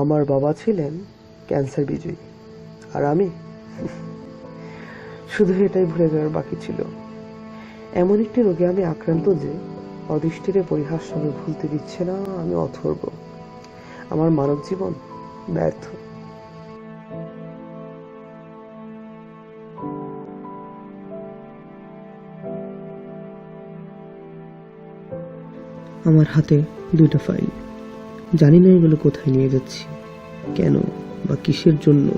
আমার বাবা ছিলেন ক্যান্সার বিজয়ী, আর আমি শুধু এটাই ভুলে যাওয়ার বাকি ছিল। এমন একটি রোগে আমি আক্রান্ত যে অদৃষ্টিরে পরিহাস সঙ্গে ভুলতে দিচ্ছে না, আমি অথর্ব। আমার মানব জীবন ব্যর্থ। আমার হাতে দুইটা ফাইল জানি না এগুলো কোথায় নিয়ে যাচ্ছি। কেন বা কিসের জন্য?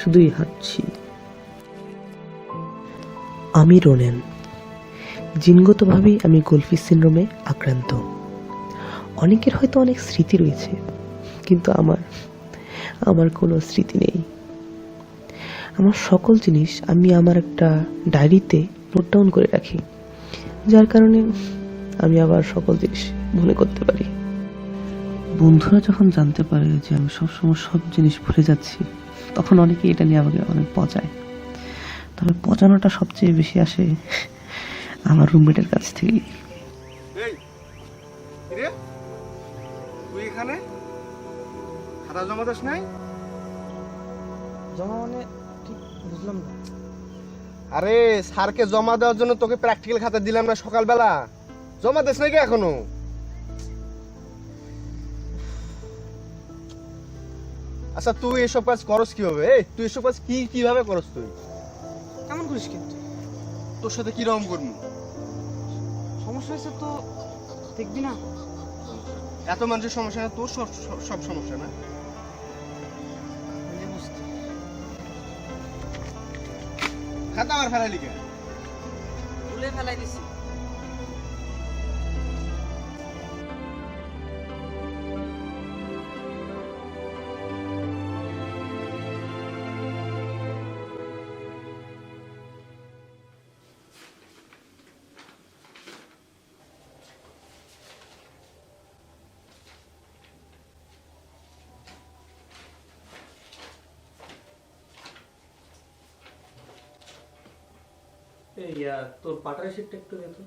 শুধুই হাঁটছি। আমি রোনেন। জিনগতভাবেই আমি গোলফিস সিন্ড্রোমে আক্রান্ত। অনেকের হয়তো অনেক স্মৃতি রয়েছে, কিন্তু আমার আমার কোনো স্মৃতি নেই। আমার সকল জিনিস আমি আমার একটা ডায়েরিতে নোট ডাউন করে রাখি, যার কারণে আমি আবার সকল জিনিস মনে করতে পারি। বন্ধুরা যখন জানতে পারে যে আমি সবসময় সব জিনিস ভুলে যাচ্ছি তখন অনেকে এটা নিয়ে আমাকে অনেক পচায়। তবে পচানোটা সবচেয়ে বেশি আসে আমার রুমমেটের কাছ থেকেই। এই কিরে? তুই এখানে? খাতা জমা দাস নাই? জমা মানে ঠিক বুঝলাম না। আরে স্যারকে জমা দেওয়ার জন্য তোকে প্র্যাকটিক্যাল খাতা দিলাম না সকালবেলা। জমা দিস নাকি এখনও? আচ্ছা তুই এসব কাজ করস কীভাবে? এই তুই এসব কাজ কি কীভাবে করস তুই? কেমন করিস কিন্তু? তোর সাথে কি রকম করবি? সমস্যা হয়েছে তো দেখবি না। এত মানুষের সমস্যা না তোর সব সব- সমস্যা না? খাতা আমার ফেলাই লিখে তুলে ফেলাই দিছি। ইয়া তোর বাটারের শিটটা একটু দে তো।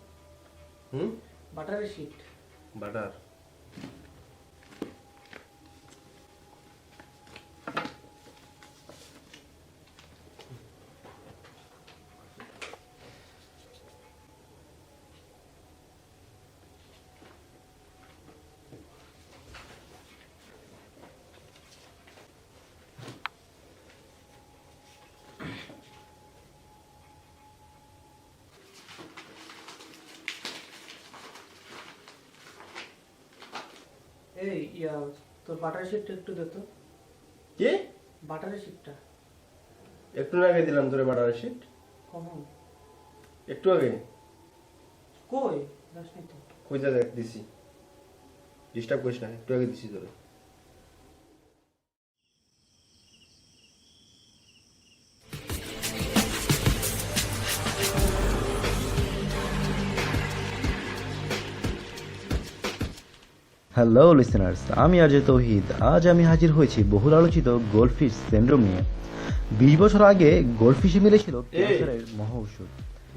হুম? বাটারের শিট বাটার এই ইয়া তোর বাটার শিটটা একটু দে তো। কি? বাটারের শিটটা একটু আগে দিলাম তোরে বাটার শিট কখন? একটু আগে। কই? দাসনি তো কইতে দেখ দিছি। ডিস্টার্ব করিস না একটু আগে দিছি তোরে। হ্যালো লিসেনার্স আমি অজয় তৌহিদ। আজ আমি হাজির হয়েছি বহুল আলোচিত গোল্ডফিশ সিন্ড্রোম নিয়ে। বিশ বছর আগে গোল্ডফিশে মিলেছিল ক্যান্সারের মহা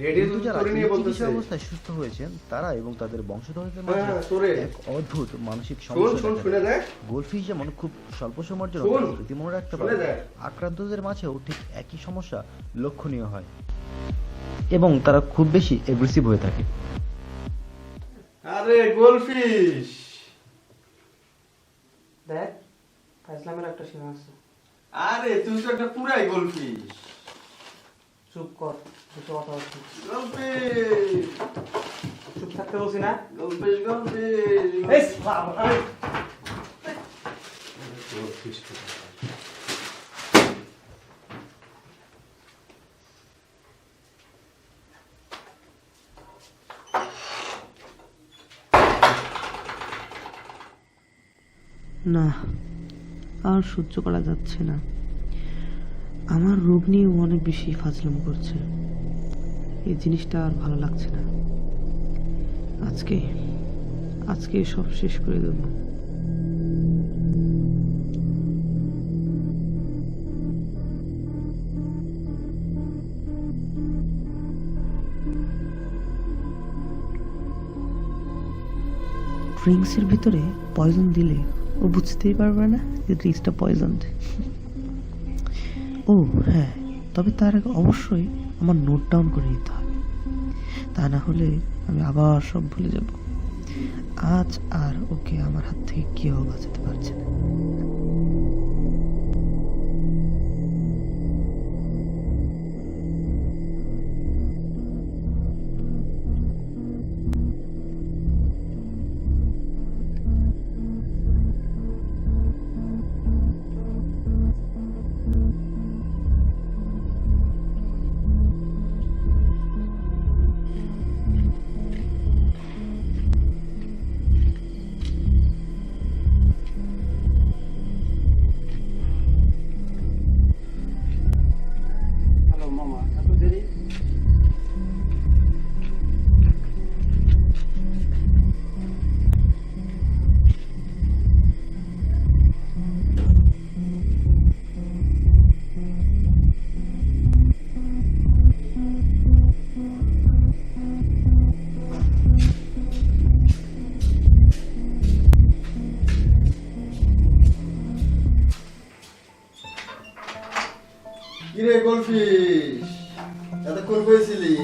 রেডি কিন্তু যারা চিকিৎসা অবস্থায় সুস্থ হয়েছেন তারা এবং তাদের বংশধরদের হ্যাঁ, মাঝে হ্যাঁ, এক অদ্ভুত মানসিক সমস্যা গোল্ডফিশ যেমন খুব স্বল্প সময়ের জন্য শুন, মনে রাখতে পারে আক্রান্তদের মাঝেও ঠিক একই সমস্যা লক্ষণীয় হয় এবং তারা খুব বেশি এগ্রেসিভ হয়ে থাকে। আরে গোলফিশ! দেখ ফাইজলামের একটা সীমা আছে। আরে তুই তো একটা পুরাই গল্পি চুপ কর দুটো কথা হচ্ছে গোলফিশ চুপ থাকতে বলছি না? গোলফিশ গোলফিশ এই বাবা, না, আর সহ্য করা যাচ্ছে না। আমার রোগ নিয়ে অনেক বেশি ফাজলাম করছে। এই জিনিসটা আর ভালো লাগছে না। আজকে আজকে সব শেষ করে দেবো। ড্রিঙ্কসের ভিতরে পয়জন দিলে ও বুঝতেই পারবে না যে ড্রিঙ্কসটা পয়জন ও হ্যাঁ তবে তার আগে অবশ্যই আমার নোট ডাউন করে নিতে হবে। তা না হলে আমি আবার সব ভুলে যাব। আজ আর ওকে আমার হাত থেকে কেউ বাঁচাতে পারছে না। কিরে গোলফিশ? এতক্ষণ কইছিলি?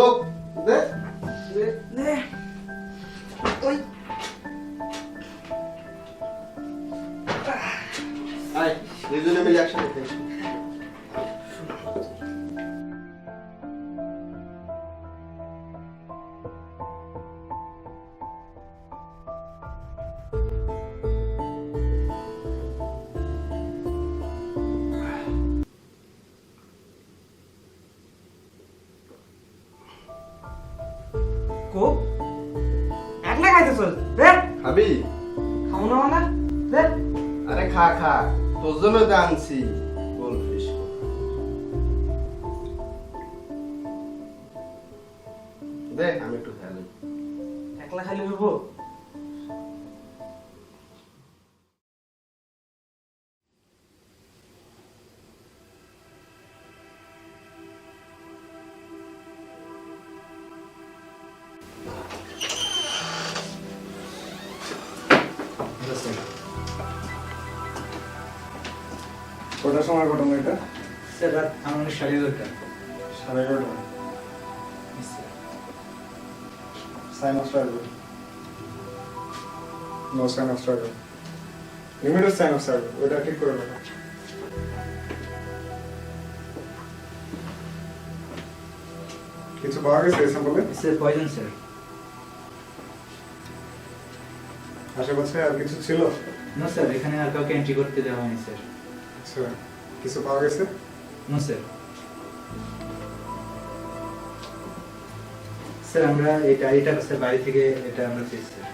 ও দে। আয় খাবি? খাও না মানে? আরে খা খা। তোর জন্য তো আনছি। গোলফিশ দে আমি একটু খেয়ালি একলা খাইলে হইব? কটার সময় ঘটনা এটা? স্যার রাত আমার সাড়ে এগারোটা। সাড়ে এগারোটা। নো লিমিটেড ওটা ঠিক করে কিছু পাওয়া গেছে স্যাম্পলে স্যার পয়জন স্যার আশেপাশে আর কিছু ছিল? না স্যার এখানে আর কাউকে এন্ট্রি করতে দেওয়া হয়নি স্যার আচ্ছা কিছু পাওয়া গেছে? নো স্যার স্যার আমরা এই ডায়েরিটা স্যার বাড়ি থেকে এটা আমরা পেয়েছি স্যার।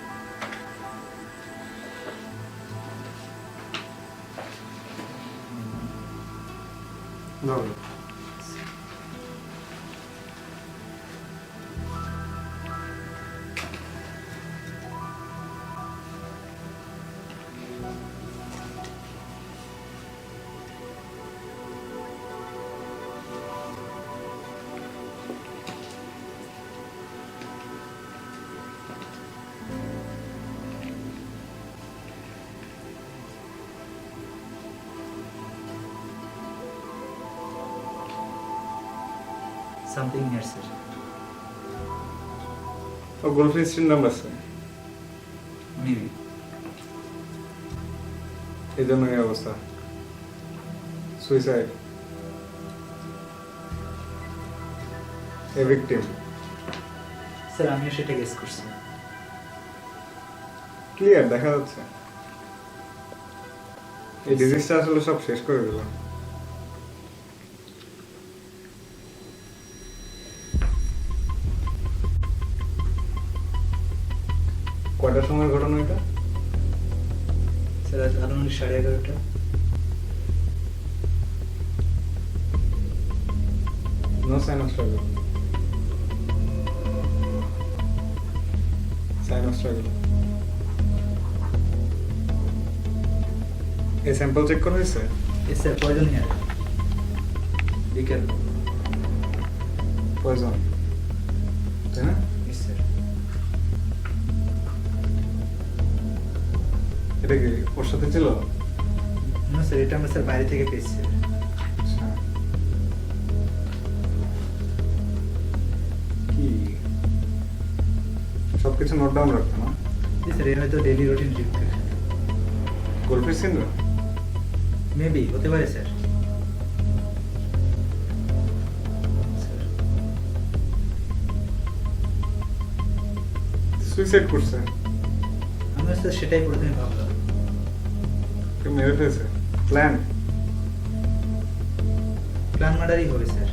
সামথিং হিয়ার স্যার ও গোলফিন সিন্ডাম আছে? মেবি এই জন্য এই অবস্থা। সুইসাইড এ ভিকটিম স্যার আমিও সেটা গেস করছি। ক্লিয়ার দেখা যাচ্ছে। এই ডিজিজটা আসলে সব শেষ করে দিল কয়টার সময় ঘটনা এটা? স্যার আজ আনুমানিক সাড়ে এগারোটা। এই স্যাম্পল চেক করা হয়েছে? এ স্যার পয়জন হিয়ার বিকেল পয়জন এটা কি ওর সাথে ছিল? না স্যার এটা আমরা স্যার বাইরে থেকে পেয়েছি। আচ্ছা। কি? সবকিছু নোট ডাউন রাখতো না? জি স্যার হয়তো daily routine duty goldfish syndrome maybe হতে পারে স্যার। স্যার সুইসাইড করছে। আমরা স্যার সেটাই প্রথমে ভাবলাম। মেরে ফেলছে প্ল্যান প্ল্যান মার্ডারই হবে স্যার।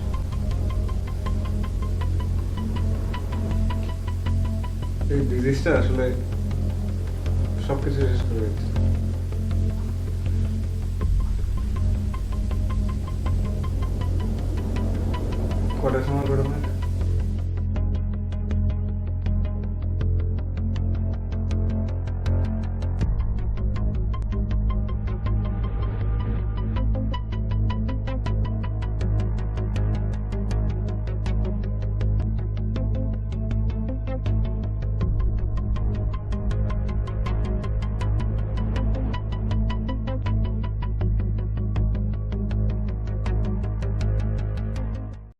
এই ডিজিজটা আসলে সবকিছু শেষ করে দিচ্ছে। কটার সময় করে